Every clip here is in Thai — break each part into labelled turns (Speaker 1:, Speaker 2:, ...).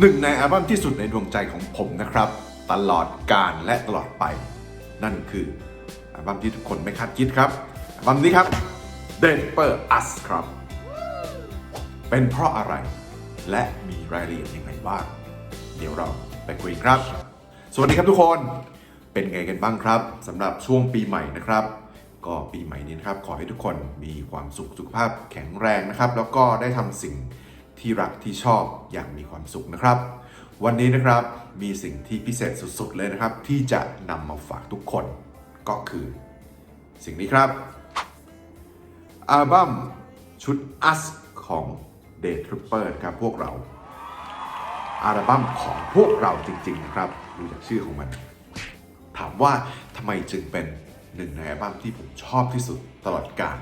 Speaker 1: หนึ่งในอัลบั้มที่สุดในดวงใจของผมนะครับ ตลอดกาลและตลอดไป นั่นคืออัลบั้มที่ทุกคนไม่คาดคิดครับอัลบั้มนี้ครับ Deeper Us ครับ เป็นเพราะอะไร และมีรายละเอียดยังไงบ้าง เดี๋ยวเราไปคุยครับ สวัสดีครับทุกคนเป็นไงกันบ้างครับสำหรับช่วงปีใหม่นะครับ ก็ปีใหม่นี้นะครับ ขอให้ทุกคนมีความสุขสุขภาพแข็งแรงนะครับ แล้วก็ได้ทำสิ่ง ที่รักที่ชอบอย่างมีความสุขนะครับ วันนี้นะครับมีสิ่งที่พิเศษสุดๆเลยนะครับ ที่จะนำมาฝากทุกคนก็คือ สิ่งนี้ครับอัลบั้มชุด Us ของ Day Trooper ครับพวกเราอัลบั้มของพวกเราจริง ๆ นะครับดูจากชื่อของมัน ถามว่าทำไมจึงเป็นหนึ่งในอัลบั้มที่ผมชอบที่สุดตลอดกาล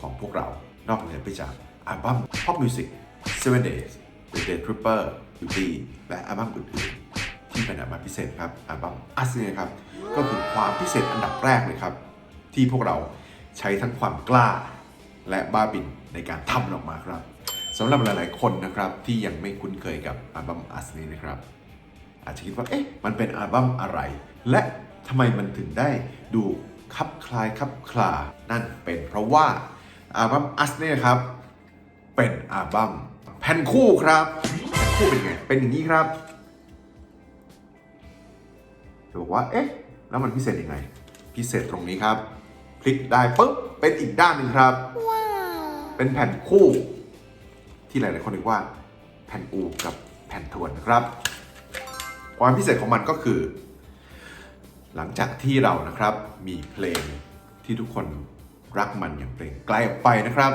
Speaker 1: ของพวกเรา นอกเหนือไปจากอัลบั้ม Pop Music Seven Days The Day Trooper Beauty และอัลบั้มอื่นๆที่เป็นอัลบั้มพิเศษครับอัลบั้ม Us เนี่ยครับ ก็คือความพิเศษอันดับแรกเลยครับ ที่พวกเราใช้ทั้งความกล้า และบ้าบินในการทำออกมาครับสำหรับหลายๆ คนนะครับที่ยังไม่คุ้นเคยกับอัลบั้ม Us นี้นะครับ อาจจะคิดว่าเอ๊ะมันเป็นอัลบั้มอะไร และทำไมมันถึงได้ดูคับคลายคับคลา นั่นเป็นเพราะว่าอัลบั้ม Us เนี่ยครับ เป็นอัลบั้ม ผ่นคู่ครับแผ่นคู่เป็นไง เป็นอย่างนี้ครับจะบอกว่า เอ๊ะ แล้วมันพิเศษยังไง พิเศษตรงนี้ครับคลิกได้ปุ๊บ เป็นอีกด้านหนึ่งครับ เป็นแผ่นคู่ ที่หลาย ๆ คนเรียกว่า แผ่นอูกับแผ่นทวนนะครับ ความพิเศษของมันก็คือ หลังจากที่เรานะครับ มีเพลงที่ทุกคนรักมันอย่างเพลงไกลออกไปนะครับ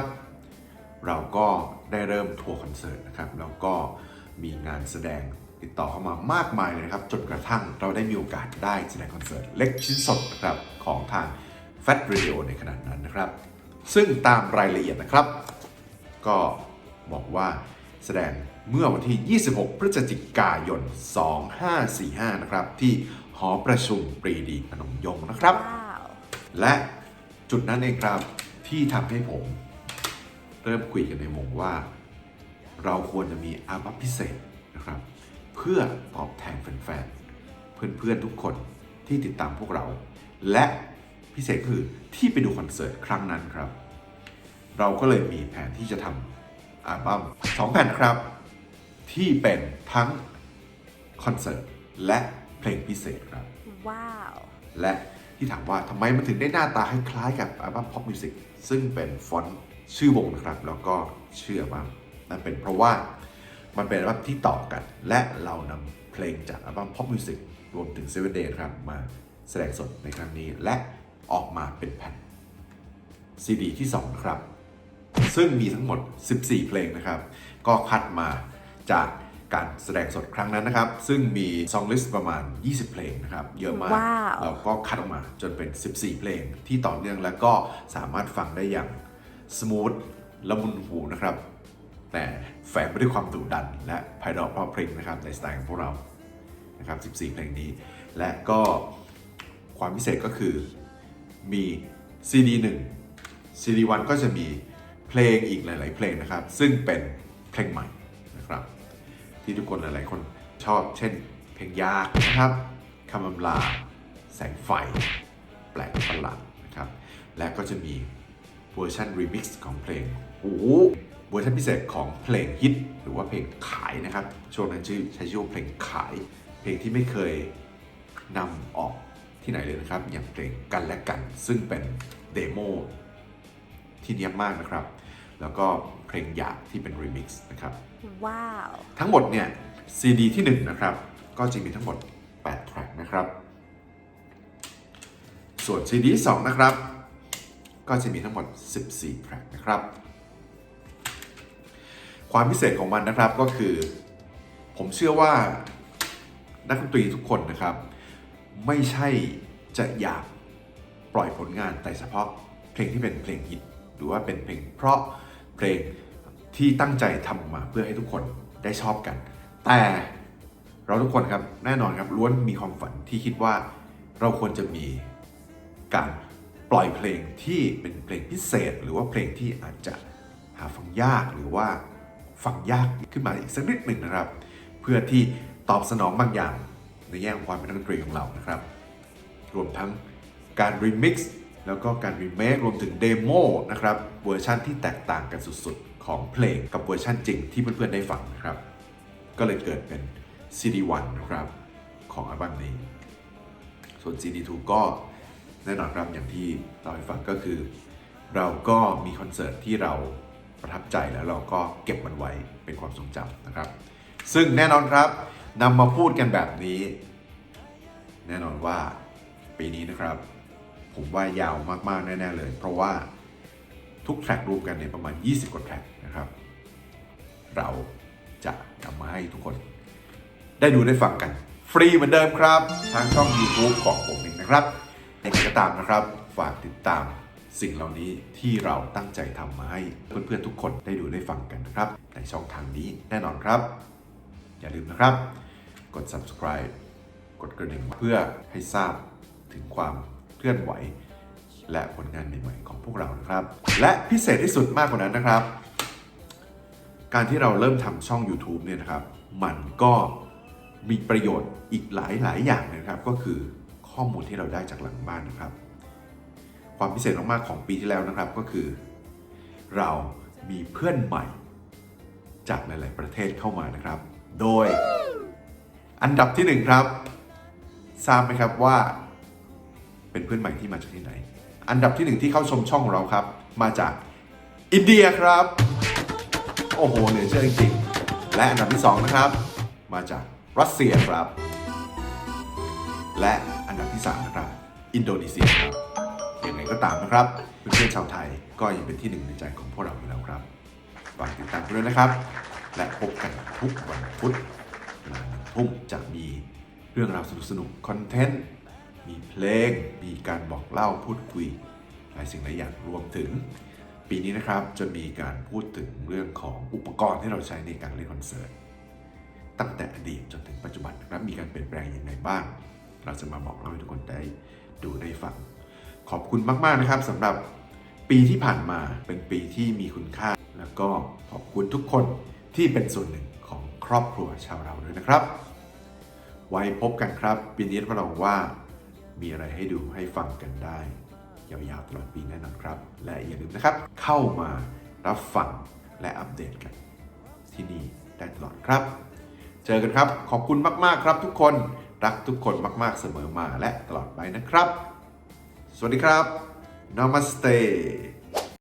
Speaker 1: เราก็ ได้เริ่มทัวร์คอนเสิร์ตนะครับแล้วก็มีงานแสดงติดต่อเข้ามามากมายเลยนะครับจนกระทั่งเราได้มีโอกาสได้แสดงคอนเสิร์ตเล็กชิ้นสดนะครับของทาง Fat Radio ในขณะนั้นนะครับ ซึ่งตามรายละเอียดนะครับ ก็บอกว่าแสดงเมื่อวันที่ 26 พฤศจิกายน 2545 นะครับ ที่หอประชุมปรีดีพนมยงค์นะครับ
Speaker 2: ว้าว
Speaker 1: และจุดนั้นเองครับที่ทำให้ผม เริ่มคุยกันในวงว่า เราควรจะมีอัลบั้มพิเศษนะครับ เพื่อตอบแทนแฟนๆ เพื่อนๆทุกคนที่ติดตามพวกเรา และพิเศษคือที่ไปดูคอนเสิร์ตครั้งนั้นครับ เราก็เลยมีแผนที่จะทำอัลบั้มสองแผ่นครับ ที่เป็นทั้งคอนเสิร์ตและเพลงพิเศษครับ
Speaker 2: ว้าว
Speaker 1: และที่ถามว่าทำไมมันถึงได้หน้าตาคล้ายๆกับอัลบั้ม Pop Music ซึ่งเป็นฟอนต์ ชื่อวงนะครับ แล้วก็ชื่ออัลบั้มนั่นเป็นเพราะว่ามันเป็นอัลบั้มที่ต่อกัน และเรานำเพลงจากอัลบั้ม Pop Music รวมถึง Seven Day ครับมาแสดงสดในครั้งนี้ และออกมาเป็นแผ่นซีดีที่2นะครับ ซึ่งมีทั้งหมด 14 เพลงนะครับ ก็คัดมาจากการแสดงสดครั้งนั้นนะครับ ซึ่งมีซองลิสต์ประมาณ 20 เพลงนะครับ เยอะมาก
Speaker 2: ว้าว
Speaker 1: เราก็คัดออกมาจนเป็น 14 เพลงที่ต่อเนื่องแล้วก็สามารถฟังได้อย่าง สมูทละมุนหูนะครับ แต่แฝงไปด้วยความดุดัน และไพเราะเพราะเพลงนะครับในสไตล์ของพวกเรานะครับ 14 เพลงนี้ และก็ความพิเศษก็คือมี CD 1 CD 1ก็จะมีเพลงอีกหลาย ๆ เพลงนะครับ ซึ่งเป็นเพลงใหม่นะครับ ที่ทุกคนหลาย ๆ คนชอบเช่น เพลงยากนะครับคำอำลา แสงไฟ แปลกประหลาดนะครับ และก็จะมี เวอร์ชันรีมิกซ์ของเพลงโอ้โหเวอร์ชันพิเศษของเพลงฮิตหรือว่าเพลงขายนะครับ ช่วงนั้นชื่อใช้ชื่อว่าเพลงขาย เพลงที่ไม่เคยนำออกที่ไหนเลยนะครับ อย่างเพลงกันและกัน ซึ่งเป็นเดโมที่เนียบมากนะครับ แล้วก็เพลงอยากที่เป็นรีมิกซ์นะครับ
Speaker 2: ว้าว
Speaker 1: ทั้งหมดเนี่ย CD ที่1นะครับ ก็จะมีทั้งหมด8แทร็กนะครับ ส่วน CD ที่2นะครับ ก็จะมีทั้งหมด 14แทร็กนะครับ ความพิเศษของมันนะครับก็คือ ผมเชื่อว่านักดนตรีทุกคนนะครับ ไม่ใช่จะอยากปล่อยผลงานแต่เฉพาะเพลงที่เป็นเพลงฮิตหรือว่าเป็นเพลงเพราะเพลงที่ตั้งใจทำมาเพื่อให้ทุกคนได้ชอบกัน แต่เราทุกคนครับแน่นอนครับล้วนมีความฝันที่คิดว่าเราควรจะมีการ ปล่อยเพลงที่เป็นเพลงพิเศษ หรือว่าเพลงที่อาจจะหาฟังยากหรือว่าฟังยากขึ้นมาอีกสักนิดหนึ่งนะครับ เพื่อที่ตอบสนองบางอย่างในแง่ของความเป็นดนตรีของเรานะครับ รวมทั้งการรีมิกซ์แล้วก็การรีเมครวมถึงเดโมนะครับเวอร์ชันที่แตกต่างกันสุดๆ ของเพลงกับเวอร์ชันจริงที่เพื่อนๆได้ฟังนะครับ ก็เลยเกิดเป็น CD1 นะครับ ของอัลบั้มนี้ ส่วน CD2 ก็ แน่นอนครับอย่างที่เราให้ฟังก็คือ เราก็มีคอนเสิร์ตที่เราประทับใจแล้วเราก็เก็บมันไว้เป็นความทรงจำนะครับ ซึ่งแน่นอนครับนำมาพูดกันแบบนี้ แน่นอนว่าปีนี้นะครับ ผมว่ายาวมากๆ แน่ ๆ เลย เพราะว่าทุกแทร็กรวมกันเนี่ยประมาณ 20 กว่าแทร็กนะครับ เราจะนำมาให้ทุกคน ได้ดูได้ฟังกัน ฟรีเหมือนเดิมครับ ทางช่อง YouTube ของผมเองนะครับ ยังไงก็ตามนะครับ ฝากติดตามสิ่งเหล่านี้ที่เราตั้งใจทำมาให้เพื่อนๆทุกคนได้ดูได้ฟังกันนะครับ ในช่องทางนี้แน่นอนครับ อย่าลืมนะครับ กด subscribe กดกระดิ่งเพื่อให้ทราบถึงความเคลื่อนไหว และผลงานใหม่ๆของพวกเรานะครับ และพิเศษที่สุดมากกว่านั้นนะครับ การที่เราเริ่มทำช่อง YouTube เนี่ยนะครับ มันก็มีประโยชน์อีกหลายๆ อย่างนะครับก็คือ ข้อมูลที่เราได้จากหลังบ้านนะครับ ความพิเศษมากๆของปีที่แล้วนะครับก็คือ เรามีเพื่อนใหม่ จากหลาย ๆ ประเทศเข้ามานะครับ โดยอันดับที่หนึ่งครับ ทราบไหมครับว่า เป็นเพื่อนใหม่ที่มาจากที่ไหน อันดับที่หนึ่งที่เข้าชมช่องของเราครับ มาจากอินเดียครับ โอ้โหเหนือเชื่อจริงๆและอันดับที่สองนะครับ มาจากรัสเซียครับ และ อันดับที่สามนะครับอินโดนีเซียครับยังไงก็ตามนะครับเพื่อนๆชาวไทยก็ยังเป็นที่หนึ่งในใจของพวกเราอยู่แล้วครับฝากติดตามด้วยนะครับ และพบกันทุกวันพุธเวลาหนึ่งทุ่มจะมีเรื่องราวสนุกๆคอนเทนต์มีเพลง มีการบอกเล่าพูดคุยหลายสิ่งหลายอย่างรวมถึง ปีนี้นะครับจะมีการพูดถึงเรื่องของอุปกรณ์ที่เราใช้ในการเล่นคอนเสิร์ตตั้งแต่อดีตจนถึงปัจจุบันนะครับมีการเปลี่ยนแปลงอยังไงบ้าง เราจะมาบอกเล่าให้ทุกคนได้ดูได้ฟัง ขอบคุณมาก ๆ นะครับสำหรับปีที่ผ่านมาเป็นปีที่มีคุณค่า แล้วก็ขอบคุณทุกคนที่เป็นส่วนหนึ่งของครอบครัวชาวเราด้วยนะครับ ไว้พบกันครับ ปีนี้รับรองว่ามีอะไรให้ดูให้ฟังกันได้ ยาวๆตลอดปีแน่นอนครับ และอย่าลืมนะครับ เข้ามารับฟังและอัปเดตกัน ที่นี่ได้ตลอดครับ เจอกันครับ ขอบคุณมากๆครับทุกคน รักทุกคนมากๆเสมอมาและตลอดไปนะครับ สวัสดีครับ Namaste